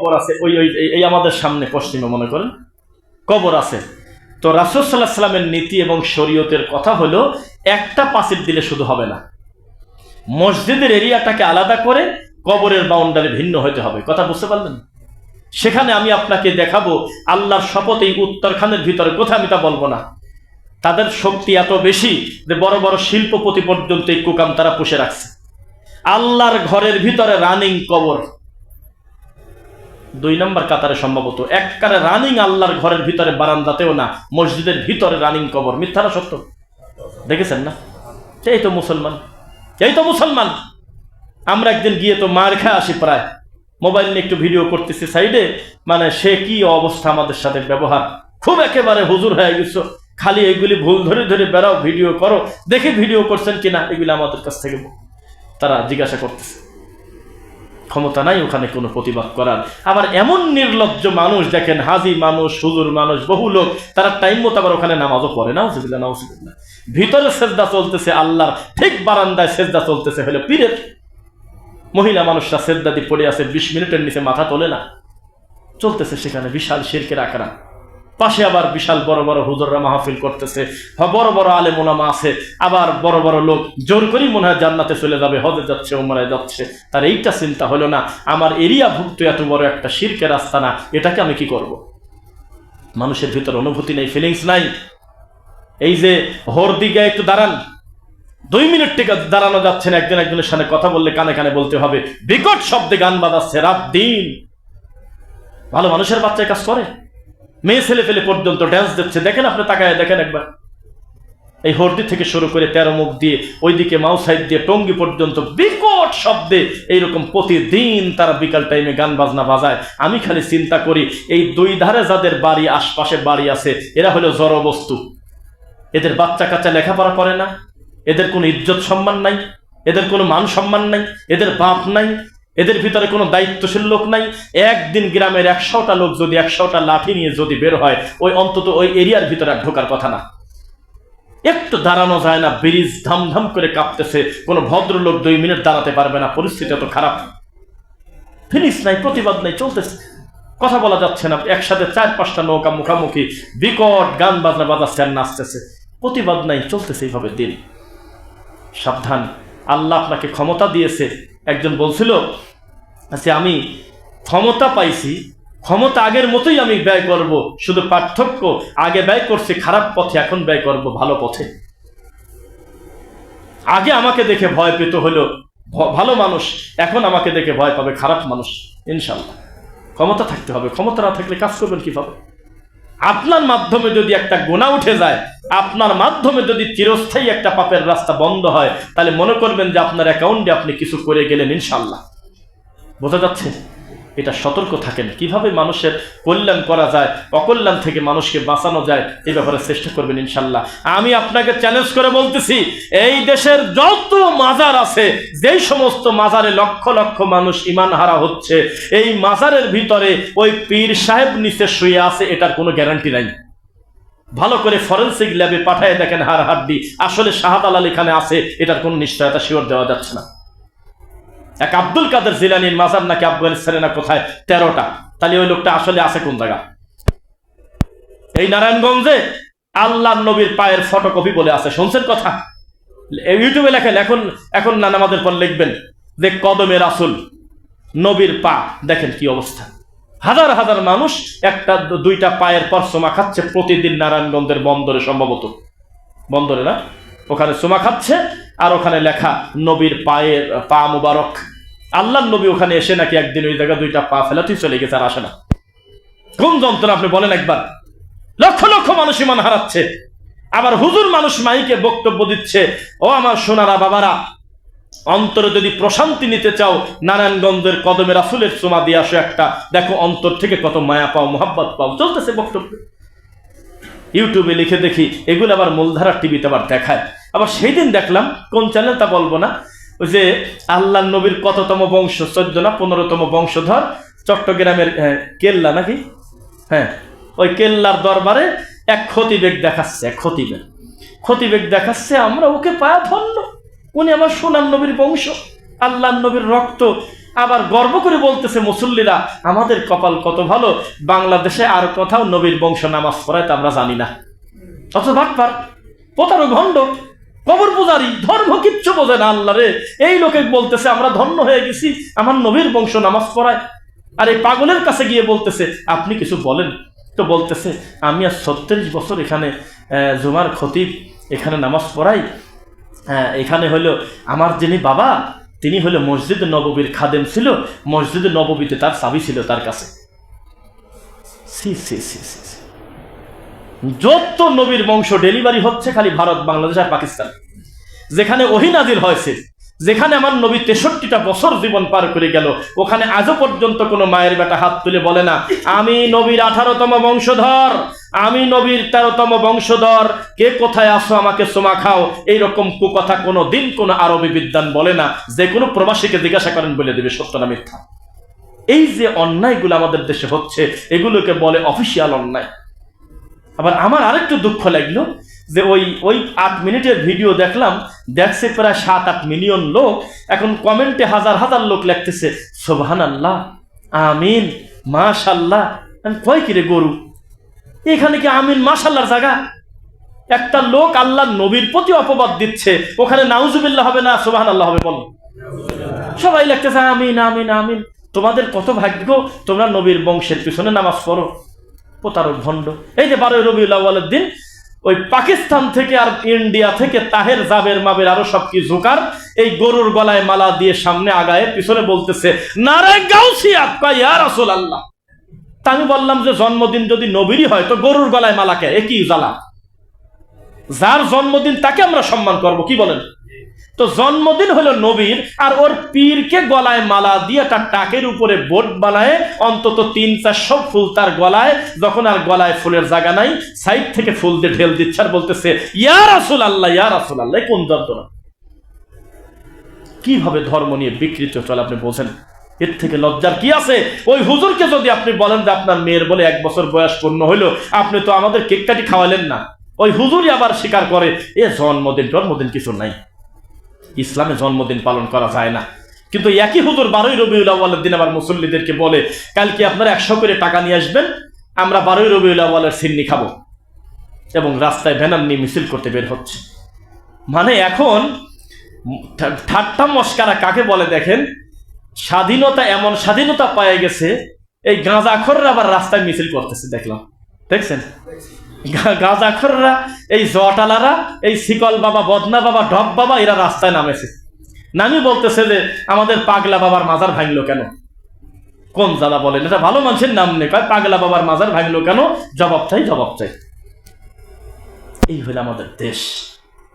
কবর আছে, ওই ওই, এই- আমাদের সামনে পশ্চিমে মনে করেন। কবর আছে। তো রাসুল সাল্লাহ সাল্লামের নীতি এবং শরীয়তের কথা হলো, একটা পাঁচিল দিলে শুধু হবে না। মসজিদের এরিয়াটাকে আলাদা করে কবরের বাউন্ডারি ভিন্ন হতে হবে। কথা বুঝতে পারলেন? সেখানে আমি আপনাকে দেখাবো, আল্লাহর শপথ এই উত্তরখানের ভিতরে। কোথায় আমি তা বলব না। তাদের শক্তি এত বেশি যে বড় বড় শিল্পপতি পর্যন্ত এই কুকাম তারা পুষে রাখছে। আল্লাহর ঘরের ভিতরে রানিং কবর। দুই নম্বর কাতারে সম্ভবত। এককারে রানিং আল্লাহর ঘরের ভিতরে বারান্দাতেও না, মসজিদের ভিতরে রানিং কবর। মিথ্যা না সত্য? দেখেছেন না? এই তো মুসলমান। এই তো মুসলমান। আমরা একদিন গিয়ে তো মার খা আসি প্রায়। মোবাইল নিয়ে একটু ভিডিও করতেছি সাইডে। মানে সে কি অবস্থা আমাদের সাথে ব্যবহার? খুব একেবারে হুজুর হয়ে গেছো। খালি এগুলি ভুল ধরে ধরে বেড়াও ভিডিও করো। দেখে ভিডিও করছেন কিনা, এগুলি আমাদের কাছ থেকে। তারা জিজ্ঞাসা করতেছে। ক্ষমতা নাই ওখানে কোনো প্রতিবাদ করার। আবার এমন নির্লজ্জ মানুষ, দেখেন হাজি মানুষ সুদুর মানুষ, বহু লোক, তারা টাইম মতো আবার ওখানে নামাজও পড়ে না উজবিল্লা না উজবিল্লা ভিতরে সেজদা চলতেছে আল্লাহর, ঠিক বারান্দায় সেজদা চলতেছে হলো পীরের। মহিলা মানুষরা সেজদা দিয়ে পড়ে আছে, বিশ মিনিটের নিচে মাথা তোলে না। চলতেছে সেখানে বিশাল শিরকের আকারা পাশে আবার বিশাল বড় বড় হুজুররা মাহফিল করতেছে। বড় বড় আলে মোলামা আছে, আবার বড় বড় লোক জোর করেই মনে হয় জান্নাতে চলে যাবে, হজে যাচ্ছে ওমরায় যাচ্ছে। তার এইটা চিন্তা হলো না, আমার এরিয়া ভুক্ত এত বড় একটা শিরকের রাস্তা না, এটাকে আমি কি করব। মানুষের ভিতর অনুভূতি নেই ফিলিংস নাই। এই যে হোর দিকে একটু দাঁড়ান, দুই মিনিট থেকে দাঁড়ানো যাচ্ছে না, একজন একজনের সাথে কথা বললে কানে কানে বলতে হবে, বিকট শব্দে গান বাজাচ্ছে, রাত দিন। ভালো মানুষের বাচ্চায় কাজ করে? মেয়ে ছেলে ফেলে পর্যন্ত ড্যান্স দিচ্ছে। দেখেন আপনি তাকায়, দেখেন একবার। এই হর্দি থেকে শুরু করে তেরো মুখ দিয়ে, ওইদিকে মাউসাইড দিয়ে টঙ্গি পর্যন্ত বিকট শব্দে এইরকম প্রতিদিন তারা বিকাল টাইমে গান বাজনা বাজায়। আমি খালি চিন্তা করি, এই দুই ধারে যাদের বাড়ি, আশপাশে বাড়ি আছে, এরা হলো জড় বস্তু। এদের বাচ্চা কাচ্চা লেখাপড়া করে না, এদের কোনো ইজ্জত সম্মান নাই, এদের কোনো মান সম্মান নাই, এদের বাপ নাই এদের ভিতরে কোনো দায়িত্বশীল লোক নাই। একদিন গ্রামের একশোটা লোক যদি একশোটা লাঠি নিয়ে যদি বের হয়, ওই অন্তত ওই এরিয়ার ভিতরে আর ঢোকার কথা না। একটু দাঁড়ানো যায় না, ব্রিজ ধামধাম করে কাঁপতেছে। কোনো ভদ্রলোক দুই মিনিট দাঁড়াতে পারবে না, পরিস্থিতি এত খারাপ। ফিনিস নাই, প্রতিবাদ নাই, চলতেছে। কথা বলা যাচ্ছে না, একসাথে চার পাঁচটা নৌকা মুখামুখি, বিকট গান বাজনা বাজাচ্ছে আর নাচতেছে। প্রতিবাদ নাই, চলতেছে এইভাবে দিন। সাবধান, আল্লাহ আপনাকে ক্ষমতা দিয়েছে। একজন বলছিল যে আমি ক্ষমতা পাইছি, ক্ষমতা আগের মতোই আমি ব্যয় করব, শুধু পার্থক্য, আগে ব্যয় করছি, খারাপ পথে এখন ব্যয় করব, ভালো পথে। আগে আমাকে দেখে ভয় পেত হলো ভালো মানুষ, এখন আমাকে দেখে ভয় পাবে, খারাপ মানুষ, ইনশাল্লাহ। ক্ষমতা থাকতে হবে, ক্ষমতা না থাকলে কাজ করবেন কীভাবে? আপনার মাধ্যমে যদি একটা গোনা উঠে যায়, আপনার মাধ্যমে যদি চিরস্থায়ী একটা পাপের রাস্তা বন্ধ হয়, তাহলে মনে করবেন যে আপনার অ্যাকাউন্টে আপনি কিছু করে গেলেন ইনশাল্লাহ বোঝা যাচ্ছে? এটা সতর্ক থাকেন। কীভাবে মানুষের কল্যাণ করা যায়, অকল্যাণ থেকে মানুষকে বাঁচানো যায়, এই ব্যাপারে চেষ্টা করবেন ইনশাল্লাহ। আমি আপনাকে চ্যালেঞ্জ করে বলতেছি, এই দেশের যত মাজার আছে, যেই সমস্ত মাজারে লক্ষ লক্ষ মানুষ ইমান হারা হচ্ছে, এই মাজারের ভিতরে ওই পীর সাহেব নিচে শুয়ে আছে, এটার কোনো গ্যারান্টি নাই। ভালো করে ফরেন্সিক ল্যাবে পাঠায় দেখেন হার হাড্ডি আসলে শাহাদ আল এখানে আছে, এটার কোনো নিশ্চয়তা শিওর দেওয়া যাচ্ছে না। এক আব্দুল কাদের জিলানির মাজার নাকি আফগানিস্তানে না কোথায়? তেরোটা। তাহলে ওই লোকটা আসলে আছে কোন জায়গা? এই নারায়ণগঞ্জে আল্লাহ নবীর পায়ের ফটোকপি বলে আছে। শুনছেন কথা? ইউটিউবে লেখেন, এখন এখন না নামাজের পর লিখবেন যে কদমে রাসুল, নবীর পা। দেখেন কি অবস্থা। হাজার হাজার মানুষ একটা, দুইটা পায়ের পর সোমা খাচ্ছে প্রতিদিন নারায়ণগঞ্জের বন্দরে সম্ভবত। বন্দরে না? ওখানে সোমা খাচ্ছে আর ওখানে লেখা, নবীর পায়ের পা মুবারক। আল্লাহ নবী ওখানে এসে নাকি একদিন ওই জায়গায় দুইটা পা ফেলাতেই চলে গেছে আর আসে না। কোন যন্ত্রণা আপনি বলেন একবার? লক্ষ লক্ষ মানুষ ইমান হারাচ্ছে। আবার হুজুর মানুষ মাইকে বক্তব্য দিচ্ছে, ও আমার সোনারা বাবারা, অন্তরে যদি প্রশান্তি নিতে চাও, নারায়ণগঞ্জের কদমে রাসুলের সোমা দিয়ে আসো একটা। দেখো অন্তর থেকে কত মায়া পাও, মোহাব্বত পাও। চলতেছে বক্তব্য। ইউটিউবে লিখে দেখি, এগুলো আবার মূলধারার টিভিতে আবার দেখায়। আবার সেই দিন দেখলাম, কোন চ্যানেল তা বলব না যে আল্লাহ নবীর কততম বংশ? চোদ্দ না পনেরোতম বংশধর? চট্টগ্রামের কেল্লা নাকি? হ্যাঁ ওই কেল্লার দরবারে এক ক্ষতিবেগ দেখাচ্ছে, এক ক্ষতিবেগ ক্ষতিবেগ দেখাচ্ছে, আমরা ওকে পায়া ধন্য। উনি আমার সোনার নবীর বংশ আল্লাহ নবীর রক্ত। আবার গর্ব করে বলতেছে, মুসল্লিরা, আমাদের কপাল কত ভালো, বাংলাদেশে আর কোথাও নবীর বংশ নামাজ পড়ায় তা আমরা জানি না। অথচ ভাটপার প্রতারক ভণ্ড। কবর পূজারি, ধর্ম কিচ্ছু বোঝে না আল্লাহ রে। এই লোকে বলতেছে, আমরা ধন্য হয়ে গেছি, আমার নবীর বংশ নামাজ পড়ায়। আর এই পাগলের কাছে গিয়ে বলতেছে, আপনি কিছু বলেন? তো বলতেছে, আমি আর ছত্রিশ বছর এখানে জুমার খতিব, এখানে নামাজ পড়াই। এখানে হলো আমার যিনি বাবা, তিনি হলো মসজিদ নববীর খাদেম ছিল, মসজিদ নববীতে তার চাবি ছিল তার কাছে। সি সি সি সি সি। যত নবীর বংশ ডেলিভারি হচ্ছে খালি ভারত, বাংলাদেশ আর পাকিস্তান। যেখানে ওহিনাজির হয়েছে, যেখানে আমার নবী তেষট্টিটা বছর জীবন পার করে গেল, ওখানে আজও পর্যন্ত কোনো মায়ের বেটা হাত তুলে বলে না, আমি নবীর আঠারোতম বংশধর, আমি নবীর তেরোতম বংশধর, কে কোথায় আসো আমাকে সোমা খাও? এইরকম কুকথা কোনো দিন কোনো আরবি বিদ্যান বলে না, যে কোনো প্রবাসীকে জিজ্ঞাসা করেন বলে দেবে, সত্য না মিথ্যা। এই যে অন্যায়গুলো আমাদের দেশে হচ্ছে, এগুলোকে বলে অফিসিয়াল অন্যায়। আবার আমার আরেকটু দুঃখ লাগল যে ওই ওই আট মিনিটের ভিডিও দেখলাম, দেখছে প্রায় সাত, আট মিলিয়ন লোক, এখন কমেন্টে হাজার হাজার লোক লিখতেছে সোভান আল্লাহ আমিন, মাশাল্লাহ কয় কিরে গরু? এখানে কি আমিন, মাশাল্লাহর জায়গা? একটা লোক আল্লাহ নবীর প্রতি অপবাদ দিচ্ছে, ওখানে নাউজুবিল্লাহ হবে না সোভান আল্লাহ হবে, বল। সবাই লিখতেছে আমিন আমিন আমিন। তোমাদের কত ভাগ্য, তোমরা নবীর বংশের পিছনে নামাজ পড়ো। প্রতারক ভণ্ড। এই যে বারোই রবিউল দিন, ওই পাকিস্তান থেকে আর ইন্ডিয়া থেকে তাহের, জাবের, মাবের আরও সব কি জোকার, এই গরুর গলায় মালা দিয়ে সামনে আগায় পিছনে বলতেছে, নারে গাউসিয়াত কয় ইয়া রাসূলুল্লাহ। তা আমি বললাম যে, জন্মদিন যদি নবীরই হয়, তো গরুর গলায় মালাকে একই জ্বালা? যার জন্মদিন তাকে আমরা সম্মান করব। কি বলেন? তো জন্মদিন হলো নবীর, আর ওর পীরকে গলায় মালা দিয়ে তার টাকের উপরে বোট বানায়, অন্তত তিন চারশো ফুল তার গলায়, যখন আর গলায় ফুলের জায়গা নাই, সাইড থেকে ফুল দিয়ে ঢেল দিচ্ছে আর বলতেছে, ইয়া রাসুল আল্লাহ ইয়া রাসুল আল্লাহ কোন যন্ত্রণা? কীভাবে ধর্ম নিয়ে বিকৃত চলে আপনি বোঝেন এর থেকে লজ্জার কি আছে? ওই হুজুরকে যদি আপনি বলেন যে আপনার মেয়ের বলে এক বছর বয়স পূর্ণ হইল, আপনি তো আমাদের কেক কাটি খাওয়ালেন না। ওই হুজুরই আবার স্বীকার করে, এ জন্মদিন জন্মদিন কিছু নাই। ইসলামে জন্মদিন পালন করা যায় না। কিন্তু একই হুজুর বারোই রবিউল আউ্বালের দিন আবার মুসল্লিদেরকে বলে, কালকে আপনারা একশো করে টাকা নিয়ে আসবেন, আমরা বারোই রবিউল আউ্বালের সিন্নি খাব। এবং রাস্তায় ভ্যানার নিয়ে মিছিল করতে বের হচ্ছে। মানে এখন ঠাট্টা মস্কারা কাকে বলে দেখেন? স্বাধীনতা এমন স্বাধীনতা পায়ে গেছে, এই গাঁজাখররা আবার রাস্তায় মিছিল করতেছে, দেখলাম। দেখছেন? গাঁজাখররা, এই জটালারা এই শিকল বাবা, বদনা বাবা ডব বাবা, এরা রাস্তায় নামেছে। নামি বলতেছে যে, আমাদের পাগলা বাবার মাজার ভাঙলো কেন? কোন জ্বালা বলেন? এটা ভালো মানুষের নাম নেই। কয়, পাগলা বাবার মাজার ভাঙলো কেন? জবাব চাই জবাব চাই। এই হলো আমাদের দেশ।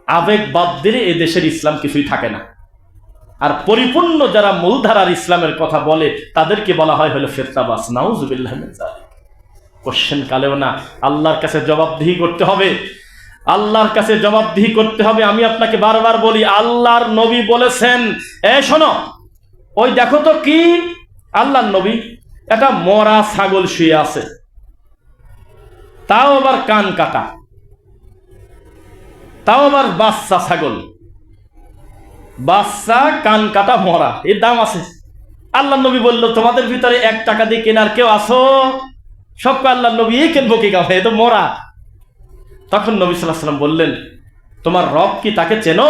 আবেগ বাদ দিলে এই দেশের ইসলাম কিছুই থাকে না। আর পরিপূর্ণ যারা মূলধারার ইসলামের কথা বলে, তাদেরকে বলা হয় হলো ফেরতাবাস। নাউজুবিল্লাহ। কোশ্চেন কালেও না। আল্লাহর কাছে জবাবদিহি করতে হবে। আল্লাহর কাছে জবাবদিহি করতে হবে। আমি আপনাকে বারবার বলি, আল্লাহর নবী বলেছেন, এ শোনো, ওই দেখো তো কি? আল্লাহর নবী একটা মরা ছাগল শুয়ে আছে। তাও আবার কান কাটা। তাও আবার বাচ্চা ছাগল। বাচ্চা, কান কাটা, মরা। এর দাম আছে। আল্লাহ নবী বলল, তোমাদের ভিতরে এক টাকা দিয়ে কেনার কেউ আসো সব আল্লাহ নবী এই কিনবো কি কাফে তো মরা। তখন নবী সাল্লাহ সাল্লাম বললেন, তোমার রব কি তাকে চেনো?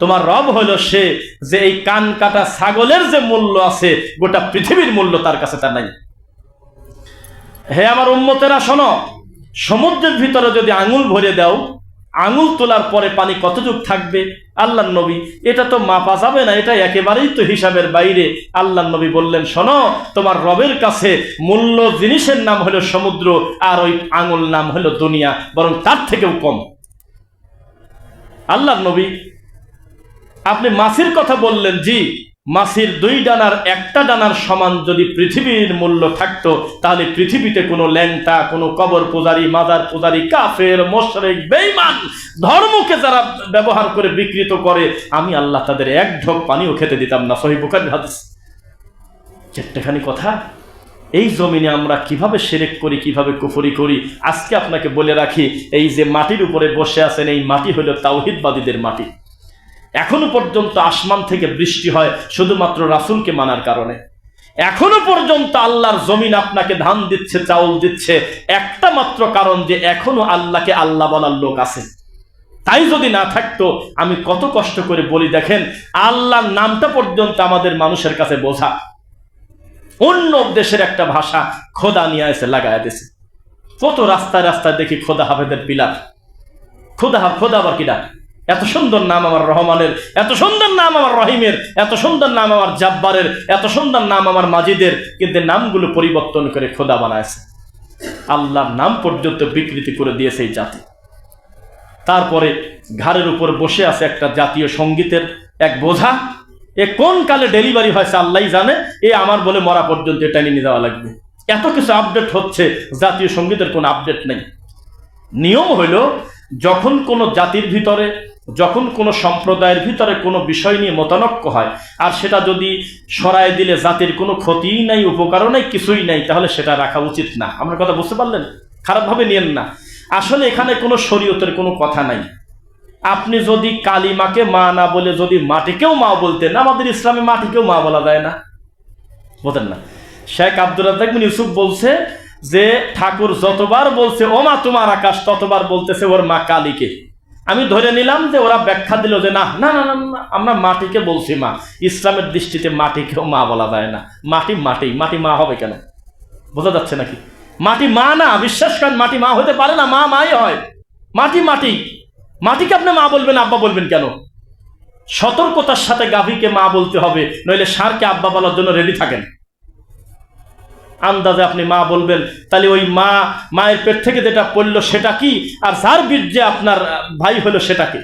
তোমার রব হলো সে যে এই কান কাটা ছাগলের যে মূল্য আছে, গোটা পৃথিবীর মূল্য তার কাছে তা নাই। হে আমার উম্মতেরা, শোনো, সমুদ্রের ভিতরে যদি আঙুল ভরে দাও আঙুল তোলার পরে পানি কতটুক থাকবে? আল্লাহ নবী, এটা তো মাপা যাবে না, এটা একেবারেই তো হিসাবের বাইরে। আল্লাহ নবী বললেন, শোনো, তোমার রবের কাছে মূল্য জিনিসের নাম হলো সমুদ্র, আর ওই আঙুল নাম হলো দুনিয়া, বরং তার থেকেও কম। আল্লাহ নবী, আপনি মাছির কথা বললেন, জি। মাছির দুই ডানার একটা ডানার সমান যদি পৃথিবীর মূল্য থাকতো, তাহলে পৃথিবীতে কোনো ল্যাংটা, কোনো কবর পূজারি, মাজার পূজারি, কাফের, মোশরেক, বেঈমান ধর্মকে যারা ব্যবহার করে বিকৃত করে, আমি আল্লাহ তাদের এক ঢোক পানিও খেতে দিতাম না। সহি চারটেখানি কথা, এই জমিনে আমরা কীভাবে সেরেক করি, কীভাবে কুফরি করি, আজকে আপনাকে বলে রাখি, এই যে মাটির উপরে বসে আছেন, এই মাটি হলো তাওহিদবাদীদের মাটি। এখনও পর্যন্ত আসমান থেকে বৃষ্টি হয় শুধুমাত্র রাসুলকে মানার কারণে। এখনও পর্যন্ত আল্লাহর জমিন আপনাকে ধান দিচ্ছে, চাউল দিচ্ছে, একটা মাত্র কারণ যে এখনও আল্লাহকে আল্লাহ বলার লোক আছে। তাই যদি না থাকতো, আমি কত কষ্ট করে বলি, দেখেন, আল্লাহর নামটা পর্যন্ত আমাদের মানুষের কাছে বোঝা। অন্য দেশের একটা ভাষা খোদা নিয়ে এসে লাগায় দিছে। কত রাস্তায় রাস্তায় দেখি খোদা হাফেদের পিলার। খোদা খোদা আবার কিনা এত সুন্দর নাম আমার রহমানের, এত সুন্দর নাম আমার রহিমের, এত সুন্দর নাম আমার জাব্বারের, এত সুন্দর নাম আমার মাজিদের, কিন্তু নামগুলো পরিবর্তন করে খোদা বানায়ছে আল্লাহর নাম পর্যন্ত বিকৃতি করে দিয়েছে এই জাতি। তারপরে ঘাড়ের উপর বসে আছে একটা জাতীয় সঙ্গীতের এক বোঝা। এ কোন কালে ডেলিভারি হয়েছে আল্লাহ জানে, এ আমার বলে মরা পর্যন্ত এটা নিয়ে যাওয়া লাগবে। এত কিছু আপডেট হচ্ছে, জাতীয় সঙ্গীতের কোনো আপডেট নেই। নিয়ম হইল, যখন কোনো জাতির ভিতরে যখন কোনো সম্প্রদায়ের ভিতরে কোনো বিষয় নিয়ে মতানক্য হয়, আর সেটা যদি সরায় দিলে জাতির কোনো ক্ষতিই নাই, উপকারও নাই, কিছুই নাই, তাহলে সেটা রাখা উচিত না। আমার কথা বুঝতে পারলেন? খারাপভাবে নিয়েন না। আসলে এখানে কোনো শরীয়তের কোনো কথা নাই। আপনি যদি কালিমাকে মা না বলে যদি মাটিকেও মা বলতেন, আমাদের ইসলামে মাটিকেও মা বলা যায় না। বলতেন না। শেখ আব্দুল রাজ্জাক বিন ইউসুফ বলছে যে, ঠাকুর যতবার বলছে, ও মা, তোমার আকাশ, ততবার বলতেছে, ওর মা কালীকে। আমি ধরে নিলাম যে ওরা ব্যাখ্যা দিল যে না না না না আমরা মাটিকে বলছি মা। ইসলামের দৃষ্টিতে মাটিকেও মা বলা যায় না। মাটি মাটি মাটি মা হবে কেন? বোঝা যাচ্ছে নাকি? মাটি মা না, বিশ্বাস করেন, মাটি মা হতে পারে না, মা মাই হয়। মাটি মাটি। মাটিকে আপনি মা বলবেন, আব্বা বলবেন কেন? সতর্কতার সাথে গাভীকে মা বলতে হবে, নইলে সারকে আব্বা বলার জন্য রেডি থাকেন। আন্দাজে আপনি মা বলবেন, তাহলে ওই মা, মায়ের পেট থেকে যেটা পড়ল সেটা কি? আর যার বীর্যে আপনার ভাই হলো সেটা কি?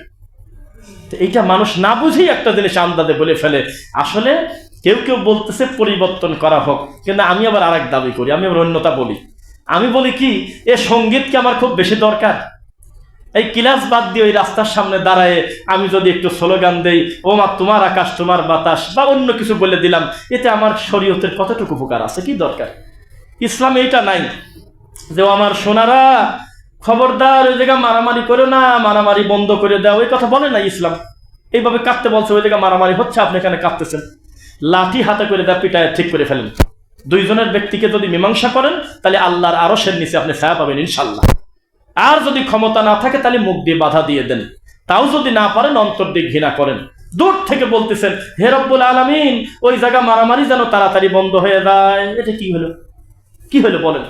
এইটা মানুষ না বুঝেই একটা জিনিস আন্দাজে বলে ফেলে। আসলে কেউ কেউ বলতেছে পরিবর্তন করা হোক, কিন্তু আমি আবার আরেক দাবি করি, আমি আবার অন্যতা বলি। আমি বলি কি, এ সংগীত কি আমার খুব বেশি দরকার? এই ক্লাস বাদ দিয়ে ওই রাস্তার সামনে দাঁড়ায় আমি যদি একটু স্লোগান দেই, ও মা, তোমার আকাশ, তোমার বাতাস, বা অন্য কিছু বলে দিলাম, এতে আমার শরীয়তের কতটুকু উপকার আছে? কি দরকার? ইসলামে এটা নাই। যে আমার সোনারা, খবরদার, ওই জায়গা মারামারি করো না, মারামারি বন্ধ করে দাও, এই কথা বলে না ইসলাম। এইভাবে কাঁদতে বলছে, ওই জায়গা মারামারি হচ্ছে, আপনি এখানে কাঁদতেছেন। লাঠি হাতে করে দেয় পিটায় ঠিক করে ফেলেন। দুইজনের ব্যক্তিকে যদি মীমাংসা করেন, তাহলে আল্লাহর আরশের নিচে আপনি ছায়া পাবেন ইনশাল্লাহ আর যদি ক্ষমতা না থাকে, তাহলে মুখ দিয়ে বাধা দিয়ে দেন। তাও যদি না পারেন, অন্তর দিয়ে ঘৃণা করেন। দূর থেকে বলতেছেন, হে রব্বুল আলমিন, ওই জায়গা মারামারি যেন তাড়াতাড়ি বন্ধ হয়ে যায়। এটা কি হলো? কি হলো বলেন?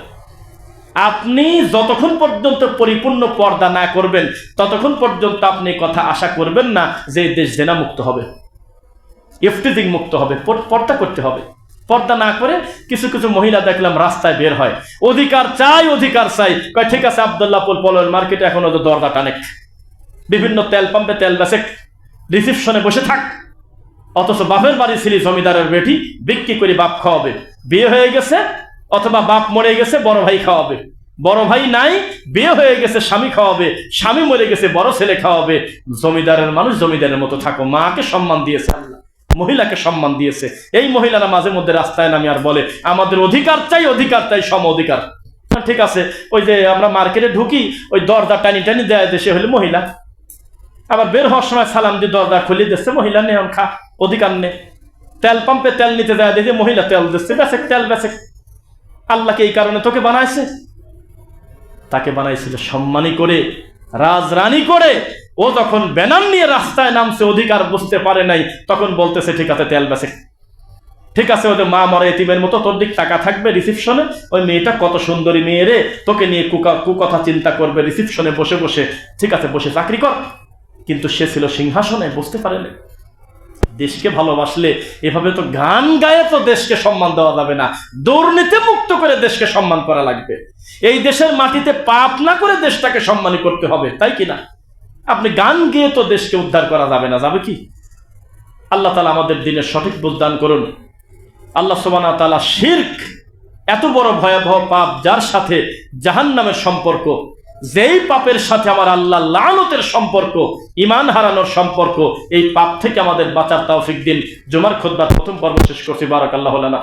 আপনি যতক্ষণ পর্যন্ত পরিপূর্ণ পর্দা না করবেন, ততক্ষণ পর্যন্ত আপনি কথা আশা করবেন না যে দেশ জেনা মুক্ত হবে। ইফতিজিং মুক্ত হবে পর্দা করতে হবে। পর্দা না করে কিছু কিছু মহিলা দেখলাম রাস্তায় বের হয়। অধিকার চাই অধিকার চাই। কয়, ঠিক আছে আবদুল্লাপুর পলয়ের মার্কেটে এখন ওদের দরজা টানে। বিভিন্ন তেল পাম্পে তেল বেসে রিসিপশনে বসে থাক। অথচ বাপের বাড়ি ছিলি জমিদারের বেটি, বিক্রি করে বাপ খাওয়াবে। বিয়ে হয়ে গেছে অথবা বাপ মরে গেছে, বড় ভাই খাওয়াবে। বড় ভাই নাই, বিয়ে হয়ে গেছে, স্বামী খাওয়াবে। স্বামী মরে গেছে, বড় ছেলে খাওয়াবে। জমিদারের মানুষ জমিদারের মতো থাকো। মাকে সম্মান দিয়েছে আল্লাহ। মহিলাকে সম্মান দিয়েছে। এই মহিলারা মাঝে মধ্যে রাস্তায় নামে আর বলে, আমাদের অধিকার চাই অধিকার চাই, সম অধিকার। ঠিক আছে, ওই যে আমরা মার্কেটে ঢুকি, ওই দরজা টানি টানি দেয় দেশে হলে মহিলা। আবার বের হওয়ার সময় সালাম দিয়ে দরজা খুলে দিচ্ছে, মহিলা, নে খা, অধিকার নে। তেল পাম্পে তেল নিতে দেয় দেখে মহিলা তেল দিচ্ছে বেসে তেল বেসে আল্লাহকে এই কারণে তোকে বানাইছে। তাকে বানাইছিল সম্মানী করে, রাজরানী করে। ও যখন ব্যানার নিয়ে রাস্তায় নামছে, অধিকার বুঝতে পারে নাই, তখন বলতেছে, ঠিক আছে, তেল বেসে ঠিক আছে, ওদের মা মরে এতিমের মতো, তোর দিক টাকা থাকবে রিসিপশনে ওই মেয়েটা কত সুন্দরী মেয়ে রে, তোকে নিয়ে কুকা, কুকথা চিন্তা করবে রিসিপশনে বসে বসে। ঠিক আছে, বসে চাকরি কর। কিন্তু সে ছিল সিংহাসনে, বুঝতে পারেনি। দেশকে ভালোবাসলে এভাবে তো গান গায়ে তো দেশকে সম্মান দেওয়া যাবে না। দুর্নীতি মুক্ত করে দেশকে সম্মান করা লাগবে। এই দেশের মাটিতে পাপ না করে দেশটাকে সম্মানী করতে হবে, তাই কি না? আপনি গান গেয়ে তো দেশকে উদ্ধার করা যাবে না, যাবে কি? আল্লাহ তালা আমাদের দিনের সঠিক বুঝদান করুন। আল্লাহ সোবানা তালা শির্ক, এত বড় ভয়াবহ পাপ যার সাথে জাহান নামের সম্পর্ক যেই পাপের সাথে আমার আল্লাহ লানতের সম্পর্ক ইমান হারানোর সম্পর্ক, এই পাপ থেকে আমাদের বাঁচার তৌফিক দিন। জুমার খোদবার প্রথম পর্ব শেষ করছি। বারাক আল্লাহ না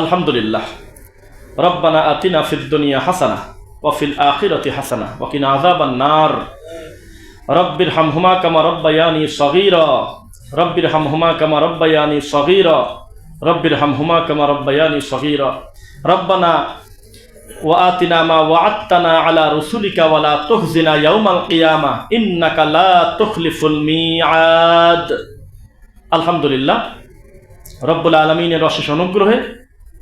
আলহামদুলিল্লাহ। রব্বানা আতিনা ফিদ দুনিয়া হাসানা ওয়াফিল আখিরাতি হাসানা ওয়াকিনা আযাবান নার। রব্বির হামহুমা কামা রব্বায়ানি সগীরা। রব্বির হামহুমা কামা রব্বায়ানি সগীরা রব্বির হামহুমা কামা রব্বায়ানি সগীরা রব্বানা وآتنا ما وعدتنا على رسلك ولا تخزنا يوم القيامة إنك لا تخلف الميعاد আলহামদুলিল্লাহ রব্বুল আলমিনের অশেষ অনুগ্রহে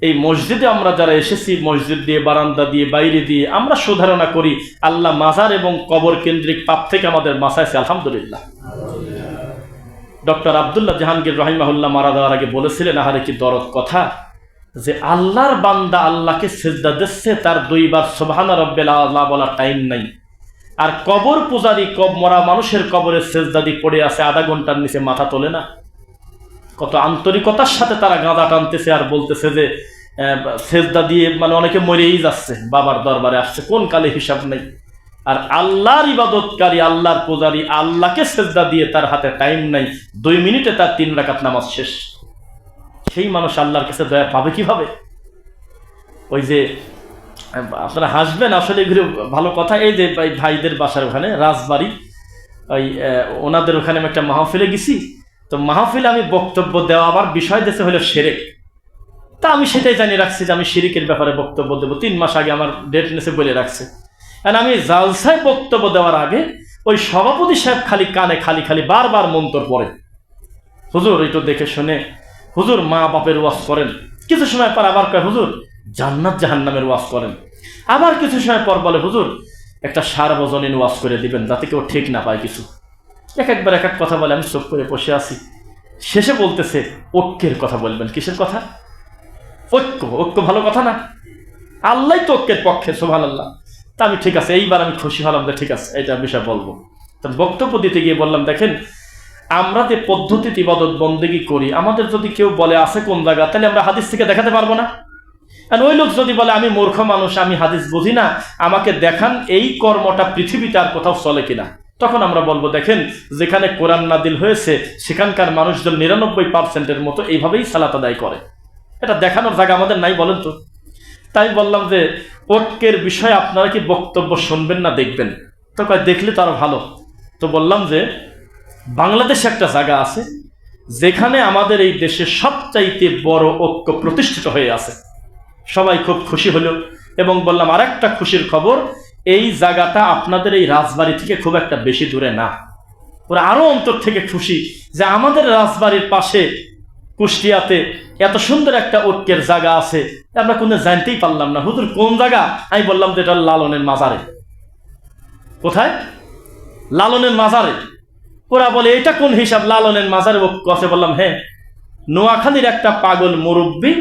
এই মসজিদে আমরা যারা এসেছি মসজিদ দিয়ে বারান্দা দিয়ে বাইরে দিয়ে আমরা সুধারণা করি আল্লাহ মাজার এবং কবর কেন্দ্রিক পাপ থেকে আমাদের মাসাইছে আলহামদুলিল্লাহ ডক্টর আবদুল্লাহ জাহাঙ্গীর রহিমাহুল্লাহ মারা দেওয়ার আগে বলেছিলেন, আহারে কি দরদ কথা? যে আল্লাহর বান্দা আল্লাহকে সেজদা দিচ্ছে, তার দুইবার সোভানা রব্বেল আল্লাহ বলার টাইম নাই। আর কবর পূজারি কব মরা মানুষের কবরের সেজদাদি পড়ে আছে, আধা ঘণ্টার নিচে মাথা তোলে না। কত আন্তরিকতার সাথে তারা গাঁদা টানতেছে আর বলতেছে যে সেজদা দিয়ে মানে অনেকে মরেই যাচ্ছে, বাবার দরবারে আসছে, কোন কালে হিসাব নেই। আর আল্লাহর ইবাদতকারী, আল্লাহর পূজারী আল্লাহকে সেজদা দিয়ে তার হাতে টাইম নাই, দুই মিনিটে তার তিন রাকাত নামাজ শেষ। সেই মানুষ আল্লাহর কাছে দয়া পাবে কীভাবে? ওই যে, আপনারা হাসবেন, আসলে এগুলো ভালো কথা। এই যে ভাই, ভাইদের বাসার ওখানে, রাজবাড়ি, ওই ওনাদের ওখানে আমি একটা মাহফিলে গেছি। তো মাহফিলে আমি বক্তব্য দেওয়া আবার বিষয় দেশে হলো সেরেক তা আমি সেটাই জানিয়ে রাখছি যে আমি শিরিকের ব্যাপারে বক্তব্য দেবো। তিন মাস আগে আমার ডেট নেসে বলে রাখছে। আর আমি জালসায় বক্তব্য দেওয়ার আগে ওই সভাপতি সাহেব খালি কানে খালি খালি বারবার মন্তর পড়ে হুজুর, একটু দেখে শুনে। হুজুর, মা বাপের ওয়াজ করেন। কিছু সময় পর আবার কয়, হুজুর, জান্নাত জাহান্নামের ওয়াজ করেন। আবার কিছু সময় পর বলে, হুজুর, একটা সার্বজনীন ওয়াজ করে দিবেন যাতে কেউ ঠিক না পায় কিছু। এক একবার এক এক কথা বলে, আমি চোখ করে বসে আছি। শেষে বলতেছে, ঐক্যের কথা বলবেন, কিসের কথা? ঐক্য ঐক্য ভালো কথা না? আল্লাহ তো ঐক্যের পক্ষে সোভান আল্লাহ তা আমি ঠিক আছে, এইবার আমি খুশি হলাম যে ঠিক আছে, এটা বিষয় বলব। তো বক্তব্য দিতে গিয়ে বললাম, দেখেন, আমরা যে পদ্ধতিতে ইবাদত বন্দেগি করি, আমাদের যদি কেউ বলে, আছে কোন জায়গা? তাহলে আমরা হাদিস থেকে দেখাতে পারব না। আর ওই লোক যদি বলে, আমি মূর্খ মানুষ, আমি হাদিস বুঝি না, আমাকে দেখান এই কর্মটা পৃথিবীতে আর কোথাও চলে কিনা। তখন আমরা বলব, দেখেন, যেখানে কোরআন নাদিল হয়েছে, সেখানকার মানুষজন নিরানব্বই পার্সেন্টের মতো এইভাবেই সালাত আদায় করে। এটা দেখানোর জায়গা আমাদের নাই, বলেন তো। তাই বললাম যে, ঐক্যের বিষয়ে আপনারা কি বক্তব্য শুনবেন না দেখবেন? তো কয়, দেখলে তো আরও ভালো। তো বললাম যে, বাংলাদেশে একটা জায়গা আছে, যেখানে আমাদের এই দেশে সবচাইতে বড় ঐক্য প্রতিষ্ঠিত হয়ে আছে। সবাই খুব খুশি হলো এবং বললাম, আরেকটা খুশির খবর, এই জায়গাটা আপনাদের এই রাজবাড়ি থেকে খুব একটা বেশি দূরে না। ওরা আরও অন্তর থেকে খুশি যে আমাদের রাজবাড়ির পাশে কুষ্টিয়াতে এত সুন্দর একটা ঐক্যের জায়গা আছে, আমরা কোনো জানতেই পারলাম না। হুজুর, কোন জায়গা? আমি বললাম যে এটা লালনের মাজারে। কোথায়? লালনের মাজারে। ওরা বলে, এটা কোন হিসাব? লালনের মাজারে ঐক্য আছে? বললাম হ্যাঁ নোয়াখালীর একটা পাগল মুরব্বী,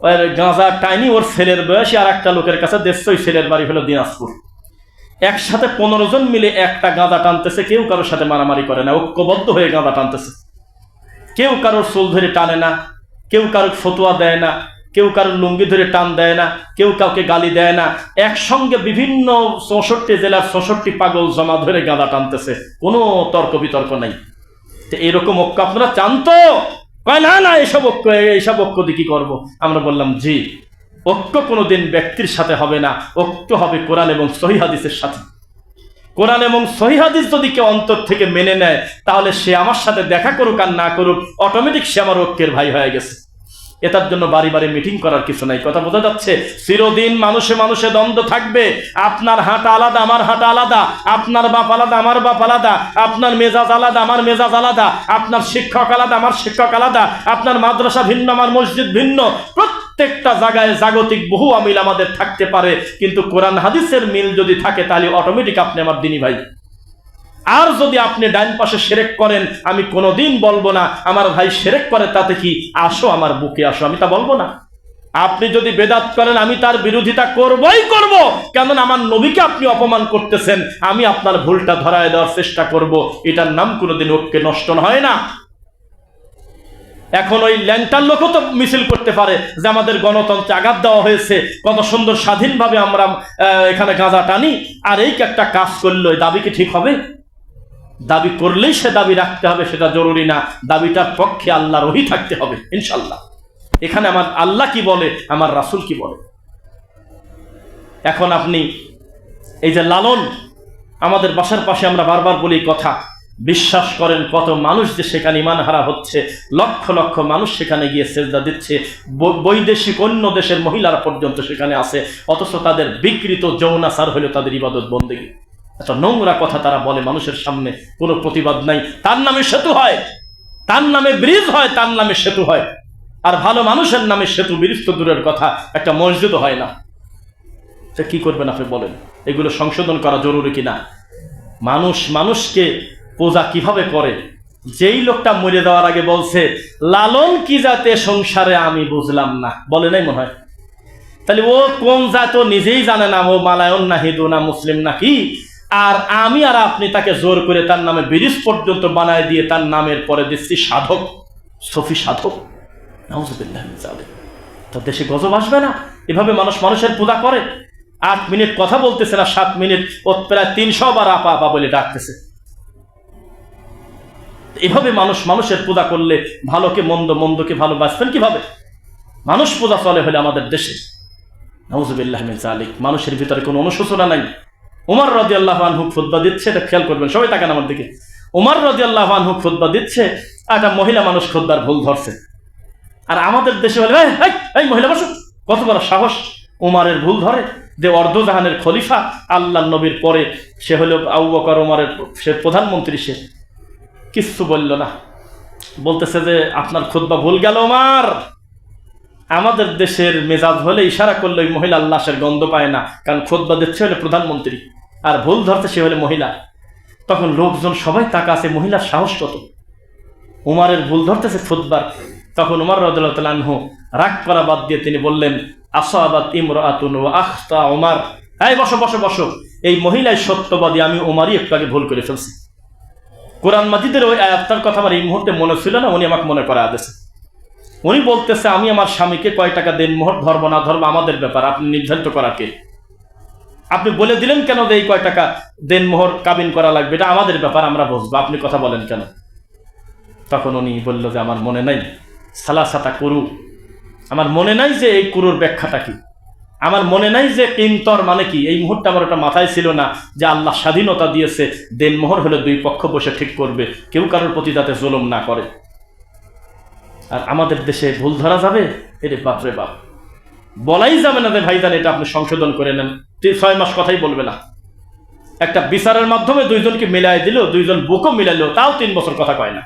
ওর গাঁজা টাইনি, ওর ছেলের বয়সী আর একটা লোকের কাছে দেড়শো ওই ছেলের বাড়ি হলো দিনাজপুর। একসাথে পনেরো জন মিলে একটা গাঁদা টানতেছে, কেউ কারোর সাথে মারামারি করে না, ঐক্যবদ্ধ হয়ে গাঁদা টানতেছে। কেউ কারোর চুল ধরে টানে না, কেউ কারোর ফতুয়া দেয় না, কেউ কারোর লুঙ্গি ধরে টান দেয় না, কেউ কাউকে গালি দেয় না। একসঙ্গে বিভিন্ন চৌষট্টি জেলার চৌষট্টি পাগল জমা ধরে গাঁদা টানতেছে। কোনো তর্ক বিতর্ক নাই। তো এরকম ঐক্য আপনারা চান তো? কয়, না না, এসব ঐক্য এইসব ঐক্য দিয়ে কি করব? আমরা বললাম, জি, ঐক্য কোনোদিন ব্যক্তির সাথে হবে না। ঐক্য হবে কোরআন এবং সহি হাদিসের সাথে। কোরআন এবং সহি হাদিস যদি কেউ অন্তর থেকে মেনে নেয়, তাহলে সে আমার সাথে দেখা করুক আর না করুক অটোমেটিক সে আমার ঐক্যের ভাই হয়ে গেছে। এটার জন্য বাড়ি বাড়ি মিটিং করার কিছু নাই। কথা বোঝা যাচ্ছে? চিরদিন মানুষে মানুষে দ্বন্দ্ব থাকবে। আপনার হাঁটা আলাদা, আমার হাঁটা আলাদা। আপনার বাপ আলাদা, আমার বাপ আলাদা। আপনার মেজাজ আলাদা, আমার মেজাজ আলাদা। আপনার শিক্ষক আলাদা, আমার শিক্ষক আলাদা। আপনার মাদ্রাসা ভিন্ন, আমার মসজিদ ভিন্ন। প্রত্যেকটা জায়গায় জাগতিক বহু আমিল আমাদের থাকতে পারে, কিন্তু কোরআন হাদিসের মিল যদি থাকে, তাহলে অটোমেটিক আপনি আমার দিনী ভাই। আর যদি আপনি ডাইন পাশে সেরেক করেন, আমি কোনোদিন বলব না, আমার ভাই সেরেক করে, তাতে কি আসো, আমার বুকে আসো, আমি তা বলব না। আপনি যদি বেদাত করেন, আমি তার বিরোধিতা করবই করব কেন আমার নবীকে আপনি অপমান করতেছেন, আমি আপনার ভুলটা ধরায় দেওয়ার চেষ্টা করব, এটার নাম কোনোদিন ঐক্যে নষ্ট হয় না। এখন ওই ল্যাংটার লোকও তো মিছিল করতে পারে যে আমাদের গণতন্ত্রে আঘাত দেওয়া হয়েছে, কত সুন্দর স্বাধীনভাবে আমরা এখানে গাঁজা টানি, আর এই একটা কাজ করল দাবি কি ঠিক হবে? দাবি করলেই সে দাবি রাখতে হবে, সেটা জরুরি না। দাবিটার পক্ষে আল্লাহ রহি থাকতে হবে ইনশাল্লাহ এখানে আমার আল্লাহ কি বলে, আমার রাসুল কি বলে? এখন আপনি এই যে লালন, আমাদের বাসার পাশে আমরা বারবার বলি কথা বিশ্বাস করেন কত মানুষ যে সেখানে ইমান হারা হচ্ছে, লক্ষ লক্ষ মানুষ সেখানে গিয়ে সেজদা দিচ্ছে বৈদেশিক অন্য দেশের মহিলারা পর্যন্ত সেখানে আছে, অথচ তাদের বিকৃত যৌনাচার হলো তাদের ইবাদত বন্দেগী একটা নোংরা কথা তারা বলে মানুষের সামনে, কোনো প্রতিবাদ নাই। তার নামে সেতু হয়, তার নামে ব্রিজ হয়, তার নামে সেতু হয়। আর ভালো মানুষের নামে সেতু ব্রিজ তো দূরের কথা, একটা মসজিদও হয় না। সে কি করবেন আপনি বলেন? এগুলো সংশোধন করা জরুরি কিনা? মানুষ মানুষকে পূজা কীভাবে করে? যেই লোকটা মরে দেওয়ার আগে বলছে, লালন কি জাতে সংসারে আমি বুঝলাম না। বলে নাই মনে হয়? তাহলে ও কোন জাত নিজেই জানে না, ও মালায়ন না, হিন্দু না মুসলিম না কি? আর আমি আর আপনি তাকে জোর করে তার নামে ব্রিজ পর্যন্ত বানায় দিয়ে তার নামের পরে দিচ্ছি সাধক, সফি সাধক। তো দেশে গজব আসবে না? এভাবে মানুষ মানুষের পূজা করে? আট মিনিট কথা বলতেছে না, সাত মিনিট, ও প্রায় তিনশো বার আপা আপা বলে ডাকতেছে। এভাবে মানুষ মানুষের পূজা করলে ভালোকে মন্দ মন্দকে ভালোবাসবেন কীভাবে? মানুষ পূজা চলে হলে আমাদের দেশে। মিন মানুষের ভিতরে কোনো অনুশোচনা নাই। উমর রদি আল্লাহ আনহু খুদ্া দিচ্ছে এটা খেয়াল করবেন সবাই তাকান আমার দিকে। উমর রদি আল্লাহ আনহু খুদ্া দিচ্ছে একটা মহিলা মানুষ খুদ্বার ভুল ধরছে। আর আমাদের দেশে বলে "এই, মহিলা বসো। কত বড় সাহস। উমারের ভুল ধরে যে অর্ধজাহানের খলিফা আল্লাহ নবীর পরে সে হলো আবু বকর উমারের সে প্রধানমন্ত্রী সে। কিচ্ছু বলল না। বলতেছে যে, আপনার খুদ্া ভুল গেল আমার আমাদের দেশের মেজাজ হলে ইশারা করলে ওই মহিলা লাশের গন্ধ পায় না, কারণ খোদবা দিচ্ছে হলে প্রধানমন্ত্রী। আর ভুল ধরতে সে হলে মহিলা। তখন লোকজন সবাই তাকা আছে, মহিলার সাহস কত? উমারের ভুল ধরতেছে খুদবার তখন উমার রদুল্লাহ রাগ করা বাদ দিয়ে তিনি বললেন, আসাবাত ইমরাতুন ও আখতা উমার। এই, বসো বসো বসো। এই মহিলাই সত্যবাদী, আমি উমারই একটু আগে ভুল করে ফেলছি। কোরআন মাজিদের ওই আয়াতটার কথা আমার এই মুহূর্তে মনে ছিল না, উনি আমাকে মনে করা দিয়েছে। উনি বলতেছে, আমি আমার স্বামীকে কয় টাকা দেন, মোহর ধরবো না ধর্ম, আমাদের ব্যাপার, আপনি নির্ধারিত করা কে? আপনি বলে দিলেন কেন যে এই কয় টাকা দেন, মোহর কাবিন করা লাগবে, এটা আমাদের ব্যাপার, আমরা বুঝব, আপনি কথা বলেন কেন? তখন উনি বলল যে, আমার মনে নাই, সালাসাতা কুরু, আমার মনে নাই যে এই কুরুর ব্যাখ্যাটা কি? আমার মনে নাই যে কিন্তর মানে কি? এই মুহূর্তে আমার ওটা মাথায় ছিল না যে আল্লাহ স্বাধীনতা দিয়েছে দেনমোহর হলে দুই পক্ষ বসে ঠিক করবে। কেউ কারোর প্রতি যাতে জুলুম না করে। আর আমাদের দেশে ভুল ধরা যাবে? এরে বাপরে বাপ। বলাই যাবে না যে ভাইজান, এটা আপনি সংশোধন করে নেন। ছয় মাস কথাই বলবে না। একটা বিচারের মাধ্যমে দুইজনকে মিলাই দিল, দুইজন বুকও মিলাইলো, তাও তিন বছর কথা কয় না।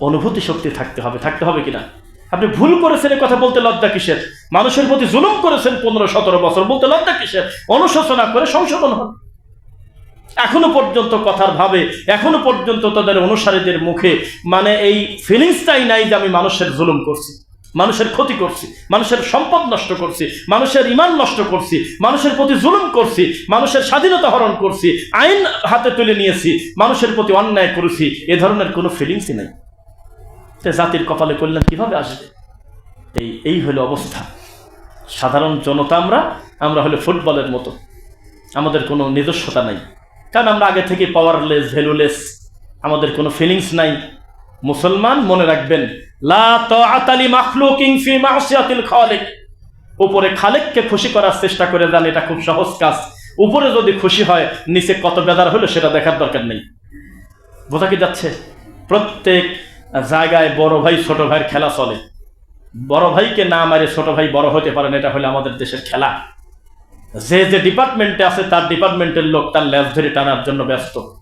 অনুভূতি শক্তি থাকতে হবে থাকতে হবে কিনা? আপনি ভুল করেছেন কথা বলতে লজ্জা কিসের? মানুষের প্রতি জুলুম করেছেন পনেরো, সতেরো বছর, বলতে লজ্জা কিসের? অনুশোচনা করে সংশোধন হন এখনও পর্যন্ত কথার ভাবে, এখনও পর্যন্ত তাদের অনুসারীদের মুখে মানে এই ফিলিংসটাই নাই যে আমি মানুষের জুলুম করছি, মানুষের ক্ষতি করছি, মানুষের সম্পদ নষ্ট করছি, মানুষের ইমান নষ্ট করছি, মানুষের প্রতি জুলুম করছি, মানুষের স্বাধীনতা হরণ করছি, আইন হাতে তুলে নিয়েছি, মানুষের প্রতি অন্যায় করেছি, এ ধরনের কোনো ফিলিংসই নেই। জাতির কপালে কল্যাণ কীভাবে আসবে? এই এই হলো অবস্থা। সাধারণ জনতা আমরা আমরা হলো ফুটবলের মতো। আমাদের কোনো নিজস্বতা নাই। কারণ আমরা আগে থেকে পাওয়ারলেস ভ্যালুলেস আমাদের কোনো ফিলিংস নাই। মুসলমান, মনে রাখবেন উপরে খালেককে খুশি করার চেষ্টা করে যান, এটা খুব সহজ কাজ। উপরে যদি খুশি হয়, নিচে কত বেদার হলো সেটা দেখার দরকার নেই। বোঝা কি যাচ্ছে? প্রত্যেক জায়গায় বড় ভাই, ছোট ভাইয়ের খেলা চলে। বড় ভাইকে না মারে ছোট ভাই বড় হতে পারেন এটা হলে আমাদের দেশের খেলা। যে যে ডিপার্টমেন্টে আছে, তার ডিপার্টমেন্টের লোক তার ল্যাস ধরে টানার জন্য ব্যস্ত।